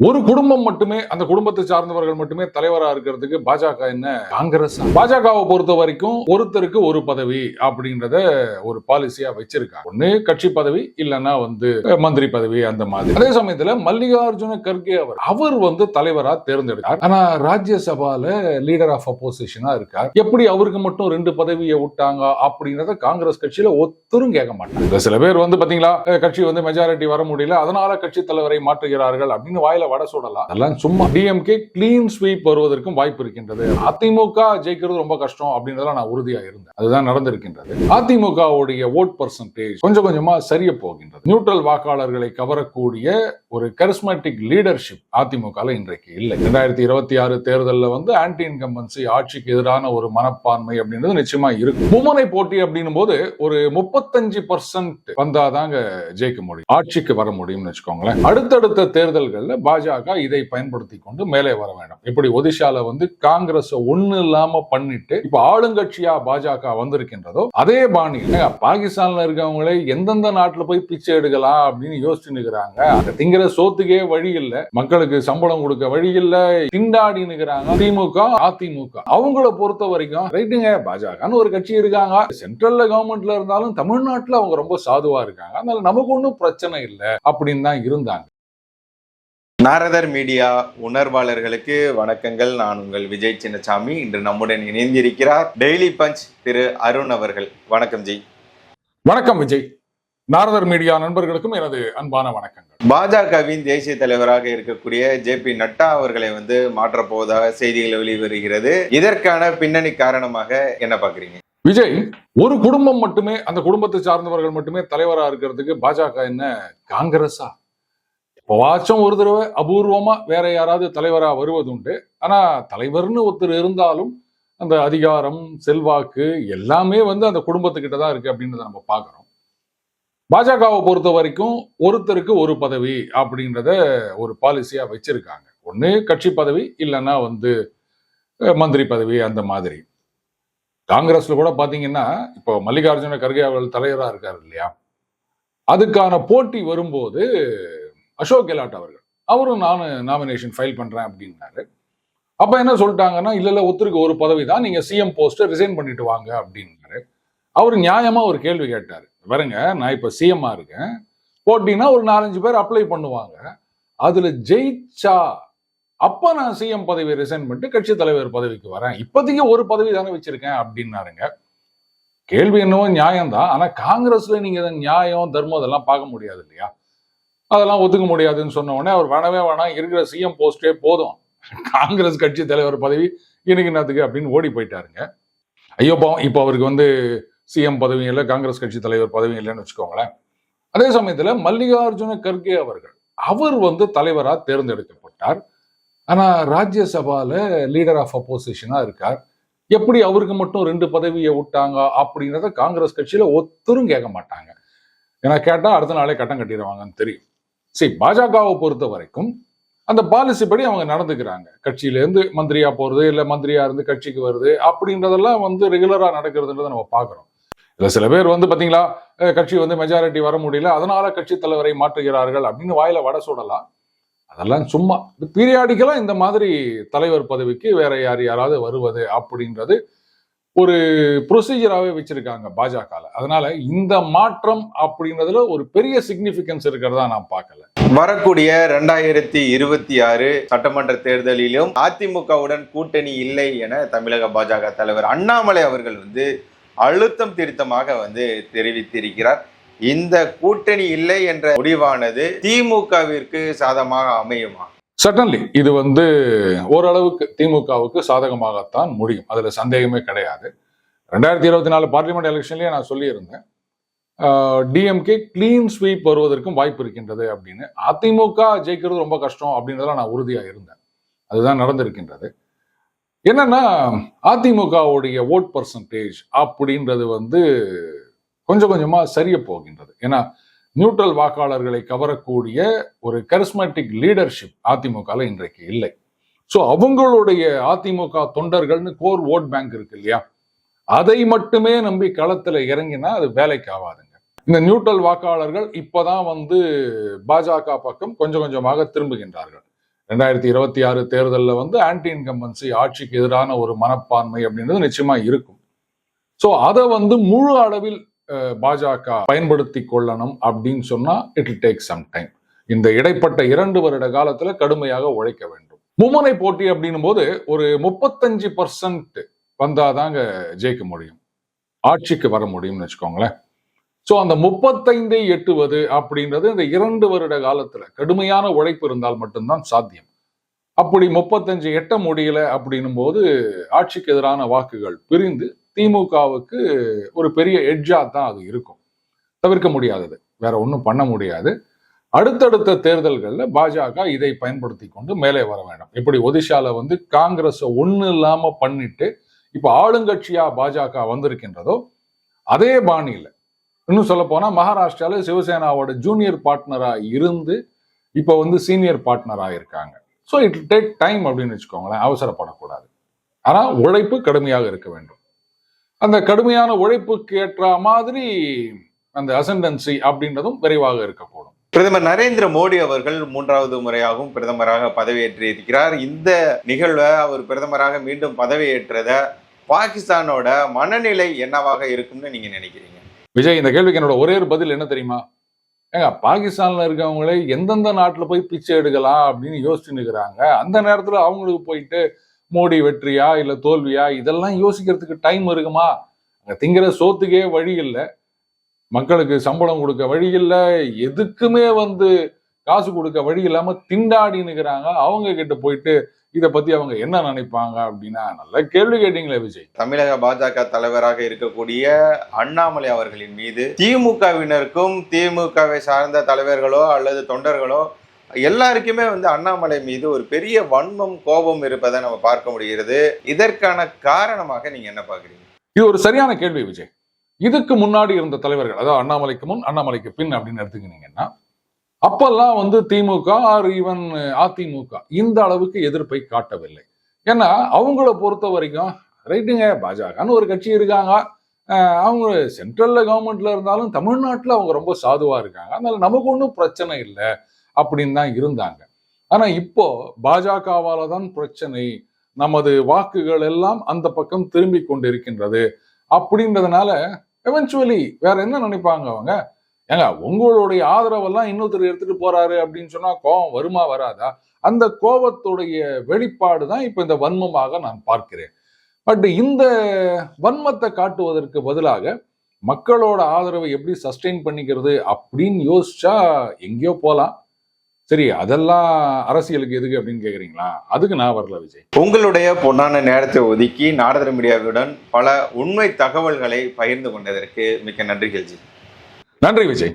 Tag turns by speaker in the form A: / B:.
A: ஒரு குடும்பம் மட்டுமே அந்த குடும்பத்தை சார்ந்தவர்கள் மட்டுமே தலைவரா இருக்கிறதுக்கு பாஜக என்ன? காங்கிரஸ். பாஜகவை பொறுத்த வரைக்கும் ஒருத்தருக்கு ஒரு பதவி அப்படின்றத ஒரு பாலிசியா வச்சிருக்காங்க ஒண்ணு கட்சி பதவி இல்லைன்னா வந்து மந்திரி பதவி அந்த மாதிரி. அதே சமயத்துல மல்லிகார்ஜுன கர்கே அவர் அவர் வந்து தலைவரா தேர்ந்தெடுத்தார். ஆனா ராஜ்யசபால லீடர் ஆஃப் அப்போசிஷனா இருக்கார். எப்படி அவருக்கு மட்டும் ரெண்டு பதவியை விட்டாங்க அப்படின்றத காங்கிரஸ் கட்சியில ஒத்தரும் கேட்க மாட்டாங்க. சில பேர் வந்து பாத்தீங்களா கட்சி வந்து மெஜாரிட்டி வர முடியல அதனால கட்சி தலைவரை மாற்றுகிறார்கள் அப்படின்னு வாயில வடை சுடலாம். அதெல்லாம் சும்மா டிஎம்கே கிளீன் ஸ்வீப் வருவதற்கும் வாய்ப்பு இருக்கின்றது. அதிமுக ஜெயிக்கிறது ரொம்ப கஷ்டம் அப்படின்றதுல நான் உறுதியா இருந்தேன். அதுதான் நடந்திருக்கின்றது. அதிமுகவுடைய ஓட் பர்சன்டேஜ் கொஞ்சம் கொஞ்சமா சரிய போகின்றது. நியூட்ரல் வாக்காளர்களை கவரக்கூடிய ஒரு கரிஸ்மேட்டிக் லீடர்ஷிப் அதிமுக இன்றைக்கு இல்லை. ரெண்டாயிரத்தி இருபத்தி ஆறு தேர்தலில் வந்து ஆன்டி இன்கம்பன்சி ஆட்சிக்கு எதிரான ஒரு மனப்பான்மை அப்படின்றது நிச்சயமா இருக்கு மும்முனை போட்டி அப்படின்னும் போது ஒரு முப்பத்தஞ்சு பர்சன்ட் வந்தாதாங்க ஜெயிக்க முடியும். ஆட்சிக்கு வர முடியும்னு வச்சுக்கோங்களேன். அடுத்தடுத்த தேர்தல்கள்ல பாஜக இதை பயன்படுத்தி கொண்டு மேலே வர வேண்டும். இப்படி ஒதிஷால வந்து காங்கிரஸ் ஒண்ணு இல்லாம பண்ணிட்டு இப்ப ஆளுங்கட்சியா பாஜக வந்திருக்கின்றதோ அதே பாணியில பாகிஸ்தான்ல இருக்கவங்களே எந்தெந்த நாட்டுல போய் பிச்சை எடுக்கலாம் அப்படின்னு யோசிச்சு நிக்கிறாங்க அந்த திங்கிற சோத்துக்கே வழி இல்ல. மக்களுக்கு சம்பளம் கொடுக்க வழி இல்ல. திண்டாடி நிக்கிறாங்க திமுக அதிமுக. அவங்கள பொறுத்த வரைக்கும் ரைட்டுங்க பாஜகன்னு ஒரு கட்சி இருக்காங்க. சென்ட்ரல்ல கவர்மெண்ட்ல இருந்தாலும் தமிழ்நாட்டுல அவங்க ரொம்ப சாதுவா இருக்காங்க. அதனால நமக்கு ஒன்றும் பிரச்சனை இல்லை அப்படின்னு தான் இருந்தாங்க.
B: நாரதர் மீடியா உணர்வாளர்களுக்கு வணக்கங்கள். நான் உங்கள் விஜய் சின்னசாமி. இன்று நம்முடன் இணைந்திருக்கிறார் டெய்லி பஞ்ச் திரு அருண் அவர்கள். வணக்கம் ஜி.
A: வணக்கம் விஜய். நாரதர் மீடியா நண்பர்களுக்கும் எனது அன்பான வணக்கங்கள்.
B: பாஜகவின் தேசிய தலைவராக இருக்கக்கூடிய ஜே பி நட்டா அவர்களை வந்து மாற்றப் போவதாக செய்திகள் வெளிவருகிறது. இதற்கான பின்னணி காரணமாக என்ன பாக்குறீங்க
A: விஜய் ஒரு குடும்பம் மட்டுமே அந்த குடும்பத்தை சார்ந்தவர்கள் மட்டுமே தலைவரா இருக்கிறதுக்கு பாஜக என்ன காங்கிரஸா? எப்பவாச்சும் ஒரு தடவை அபூர்வமாக வேற யாராவது தலைவரா வருவதுண்டு. ஆனால் தலைவர்னு ஒருத்தர் இருந்தாலும் அந்த அதிகாரம் செல்வாக்கு எல்லாமே வந்து அந்த குடும்பத்துக்கிட்ட தான் இருக்கு அப்படின்றத நம்ம பார்க்குறோம். பாஜகவை பொறுத்த வரைக்கும் ஒருத்தருக்கு ஒரு பதவி அப்படின்றத ஒரு பாலிசியாக வச்சிருக்காங்க. ஒன்று கட்சி பதவி இல்லைன்னா வந்து மந்திரி பதவி அந்த மாதிரி. காங்கிரஸில் கூட பார்த்தீங்கன்னா இப்போ மல்லிகார்ஜுன கர்கே அவர்கள் தலைவராக இருக்கார் இல்லையா? அதுக்கான போட்டி வரும்போது அசோக் கெலாட் அவர்கள். அவரும் நான் நாமினேஷன் ஃபைல் பண்றேன் அப்படின்னாரு. அப்ப என்ன சொல்லிட்டாங்கன்னா இல்ல இல்ல ஒருத்தருக்கு ஒரு பதவி தான். நீங்கள் சிஎம் போஸ்ட்டை ரிசைன் பண்ணிட்டு வாங்க அப்படின்னாரு. அவர் நியாயமா ஒரு கேள்வி கேட்டாரு. வருங்க நான் இப்ப சிஎம்மா இருக்கேன். போட்டினா ஒரு நாலஞ்சு பேர் அப்ளை பண்ணுவாங்க. அதுல ஜெயிச்சா அப்ப நான் சிஎம் பதவி ரிசைன் பண்ணிட்டு கட்சி தலைவர் பதவிக்கு வரேன். இப்போதைக்கு ஒரு பதவி தானே வச்சிருக்கேன் அப்படின்னாருங்க. கேள்வி என்னவோ நியாயம்தான். ஆனா காங்கிரஸ்ல நீங்க இதை நியாயம் தர்மம் இதெல்லாம் பார்க்க முடியாது இல்லையா? அதெல்லாம் ஒத்துக்க முடியாதுன்னு சொன்ன உடனே அவர் வேணவே வேணாம் இருக்கிற சிஎம் போஸ்டே போதும். காங்கிரஸ் கட்சி தலைவர் பதவி இன்னைக்கு என்னத்துக்கு அப்படின்னு ஓடி போயிட்டாருங்க. ஐயோ பாவம் இப்போ அவருக்கு வந்து சிஎம் பதவியும் இல்லை காங்கிரஸ் கட்சி தலைவர் பதவியும் இல்லைன்னு வச்சுக்கோங்களேன். அதே சமயத்தில் மல்லிகார்ஜுன கர்கே அவர்கள் அவர் வந்து தலைவராக தேர்ந்தெடுக்கப்பட்டார். ஆனால் ராஜ்யசபாவில் லீடர் ஆஃப் அப்போசிஷனாக இருக்கார். எப்படி அவருக்கு மட்டும் ரெண்டு பதவியை விட்டாங்க அப்படிங்கிறத காங்கிரஸ் கட்சியில் ஒத்தரும் கேட்க மாட்டாங்க. ஏன்னா கேட்டால் அடுத்த நாளே கட்டம் கட்டிடுவாங்கன்னு தெரியும். சரி பாஜகவை பொறுத்த வரைக்கும் அந்த பாலிசி படி அவங்க நடந்துக்கிறாங்க. கட்சியில இருந்து மந்திரியா போறது இல்ல மந்திரியா இருந்து கட்சிக்கு வருது அப்படின்றதெல்லாம் வந்து ரெகுலரா நடக்கிறதுன்றத நம்ம பாக்குறோம் இல்லை சில பேர் வந்து பாத்தீங்களா கட்சி வந்து மெஜாரிட்டி வர முடியல அதனால கட்சி தலைவரை மாற்றுகிறார்கள் அப்படின்னு வாயில வட சொல்லலாம் அதெல்லாம் சும்மா பீரியாடிக்கலா இந்த மாதிரி தலைவர் பதவிக்கு வேற யார் யாராவது வருவது அப்படின்றது ஒரு ப்ரொசீஜராகவே வச்சிருக்காங்க பாஜகவில் அதனால இந்த மாற்றம் அப்படின்றதுல ஒரு பெரிய சிக்னிஃபிகன்ஸ் இருக்கிறதா நான் பார்க்கல.
B: வரக்கூடிய ரெண்டாயிரத்தி இருபத்தி ஆறு சட்டமன்ற தேர்தலிலும் அதிமுகவுடன் கூட்டணி இல்லை என தமிழக பாஜக தலைவர் அண்ணாமலை அவர்கள் வந்து அழுத்தம் திருத்தமாக வந்து தெரிவித்திருக்கிறார். இந்த கூட்டணி இல்லை என்ற முடிவானது திமுகவிற்கு சாதமாக அமையுமா?
A: சட்டன்லி இது வந்து ஓரளவுக்கு திமுகவுக்கு சாதகமாகத்தான் முடியும். அதில் சந்தேகமே கிடையாது. ரெண்டாயிரத்தி இருபத்தி நாலு பார்லிமெண்ட் எலெக்ஷன்லேயே நான் சொல்லியிருந்தேன். டிஎம்கே கிளீன் ஸ்வீப் வருவதற்கும் வாய்ப்பு இருக்கின்றது அப்படின்னு. அதிமுக ஜெயிக்கிறது ரொம்ப கஷ்டம் அப்படின்றதெல்லாம் நான் உறுதியாக இருந்தேன். அதுதான் நடந்திருக்கின்றது. என்னன்னா அதிமுகவுடைய ஓட் பர்சன்டேஜ் அப்படின்றது வந்து கொஞ்சம் கொஞ்சமாக சரிய போகின்றது. ஏன்னா நியூட்ரல் வாக்காளர்களை கவரக்கூடிய ஒரு கரிஸ்மேட்டிக் லீடர்ஷிப் அதிமுகவில் இன்றைக்கு இல்லை. ஸோ அவங்களுடைய அதிமுக தொண்டர்கள்னு கோர் ஓட் பேங்க் இருக்கு இல்லையா? அதை மட்டுமே நம்பி களத்தில் இறங்கினா அது வேலைக்கு ஆகாதுங்க. இந்த நியூட்ரல் வாக்காளர்கள் இப்பதான் வந்து பாஜக பக்கம் கொஞ்சம் கொஞ்சமாக திரும்புகின்றார்கள். ரெண்டாயிரத்தி இருபத்தி ஆறு தேர்தலில் வந்து ஆன்டி இன்கம்பன்சி ஆட்சிக்கு எதிரான ஒரு மனப்பான்மை அப்படின்றது நிச்சயமா இருக்கும். ஸோ அதை வந்து முழு அளவில் பாஜக பயன்படுத்தி கொள்ளணும் அப்படின்னு சொன்னா இட் டேக் சம் டைம் இந்த இடைப்பட்ட இரண்டு வருட காலத்துல கடுமையாக உழைக்க வேண்டும். மும்முனை போட்டி அப்படின்னும் போது ஒரு முப்பத்தஞ்சு பர்சன்ட் வந்தாதாங்க ஜெயிக்க முடியும். ஆட்சிக்கு வர முடியும்னு வச்சுக்கோங்களேன். ஸோ அந்த முப்பத்தைந்தை எட்டுவது அப்படின்றது இந்த இரண்டு வருட காலத்துல கடுமையான உழைப்பு இருந்தால் மட்டும்தான் சாத்தியம். அப்படி முப்பத்தஞ்சு எட்ட முடியல அப்படின்னும் போது ஆட்சிக்கு எதிரான வாக்குகள் பிரிந்து திமுகவுக்கு ஒரு பெரிய எட்ஜா தான் அது இருக்கும். தவிர்க்க முடியாதது. வேற ஒன்றும் பண்ண முடியாது. அடுத்தடுத்த தேர்தல்களில் பாஜக இதை பயன்படுத்தி கொண்டு மேலே வர வேண்டும். இப்படி ஒதிஷால வந்து காங்கிரஸை ஒன்றும் இல்லாம பண்ணிட்டு இப்போ ஆளுங்கட்சியா பாஜக வந்திருக்கின்றதோ அதே பாணியில இன்னும் சொல்ல போனா மகாராஷ்டிரால சிவசேனாவோட ஜூனியர் பார்ட்னரா இருந்து இப்போ வந்து சீனியர் பார்ட்னரா இருக்காங்க. ஸோ இட் டேக் டைம் அப்படின்னு வச்சுக்கோங்களேன். அவசரப்படக்கூடாது. ஆனால் உழைப்பு கடுமையாக இருக்க வேண்டும். அந்த கடுமையான உழைப்புக்கு ஏற்ற மாதிரி அந்த அசண்டன்சி அப்படின்றதும் விரைவாக இருக்கக்கூடும்.
B: பிரதமர் நரேந்திர மோடி அவர்கள் மூன்றாவது முறையாகவும் பிரதமராக பதவியேற்றி இருக்கிறார் இந்த நிகழ்வை அவர் பிரதமராக மீண்டும் பதவியேற்றத பாகிஸ்தானோட மனநிலை என்னவாக இருக்கும்னு நீங்க நினைக்கிறீங்க?
A: விஜய் இந்த கேள்விக்கு என்னோட ஒரே ஒரு பதில் என்ன தெரியுமா? ஏங்க பாகிஸ்தான்ல இருக்கவங்களே எந்தெந்த நாட்டுல போய் பிச்சை எடுக்கலாம் அப்படின்னு யோசிச்சுன்னு இருக்கிறாங்க. அந்த நேரத்துல அவங்களுக்கு போயிட்டு மோடி வெற்றியா இல்லை தோல்வியா? இதெல்லாம் யோசிக்கிறதுக்கு டைம் இருக்குமா? அங்கே திங்கிற சோத்துக்கே வழி இல்லை. மக்களுக்கு சம்பளம் கொடுக்க வழி இல்லை. எதுக்குமே வந்து காசு கொடுக்க வழி இல்லாமல் திண்டாடி நிற்கிறாங்க அவங்க கிட்ட போயிட்டு இதை பத்தி அவங்க என்ன நினைப்பாங்க அப்படின்னா நல்ல கேள்வி கேட்டீங்களே விஜய்.
B: தமிழக பாஜக தலைவராக இருக்கக்கூடிய அண்ணாமலை அவர்களின் மீது திமுகவினருக்கும் திமுகவை சார்ந்த தலைவர்களோ அல்லது தொண்டர்களோ எல்லாருக்குமே வந்து அண்ணாமலை மீது ஒரு பெரிய வன்மம் கோபம் இருப்பதை நம்ம பார்க்க முடிகிறது. இதற்கான காரணமாக நீங்க என்ன பாக்குறீங்க
A: இது ஒரு சரியான கேள்வி விஜய். இதுக்கு முன்னாடி இருந்த தலைவர்கள் அதாவது அண்ணாமலைக்கு முன் அண்ணாமலைக்கு பின் அப்படின்னு எடுத்துக்கினீங்கன்னா அப்பெல்லாம் வந்து திமுக ஆர் ஈவன் அதிமுக இந்த அளவுக்கு எதிர்ப்பை காட்டவில்லை. ஏன்னா அவங்கள பொறுத்த வரைக்கும் ரைட்டுங்க பாஜகன்னு ஒரு கட்சி இருக்காங்க. அவங்க சென்ட்ரல்ல கவர்மெண்ட்ல இருந்தாலும் தமிழ்நாட்டில் அவங்க ரொம்ப சாதுவா இருக்காங்க. அதனால நமக்கு ஒன்றும் பிரச்சனை இல்லை. அப்படின்னு தான் இருந்தாங்க. ஆனா இப்போ பாஜகவால தான் பிரச்சனை. நமது வாக்குகள் எல்லாம் அந்த பக்கம் திரும்பி கொண்டிருக்கின்றது அப்படின்றதுனால எவென்ச்சுவலி வேற என்ன நினைப்பாங்க அவங்க? ஏங்க உங்களுடைய ஆதரவெல்லாம் இன்னொருத்தர் எடுத்துட்டு போறாரு அப்படின்னு சொன்னா கோபம் வருமா வராதா? அந்த கோபத்துடைய வெளிப்பாடு தான் இப்ப இந்த வன்மமாக நான் பார்க்கிறேன். பட் இந்த வன்மத்தை காட்டுவதற்கு பதிலாக மக்களோட ஆதரவை எப்படி சஸ்டெயின் பண்ணிக்கிறது அப்படின்னு யோசிச்சா எங்கேயோ போலாம். சரி அதெல்லாம் அரசியலுக்கு எதுக்கு அப்படின்னு கேக்குறீங்களா? அதுக்கு நான் வரல விஜய்.
B: உங்களுடைய பொன்னான நேரத்தை ஒதுக்கி நாடக மீடியாவுடன் பல உண்மை தகவல்களை பகிர்ந்து கொண்டதற்கு மிக்க நன்றிகள் ஜி
A: நன்றி விஜய்.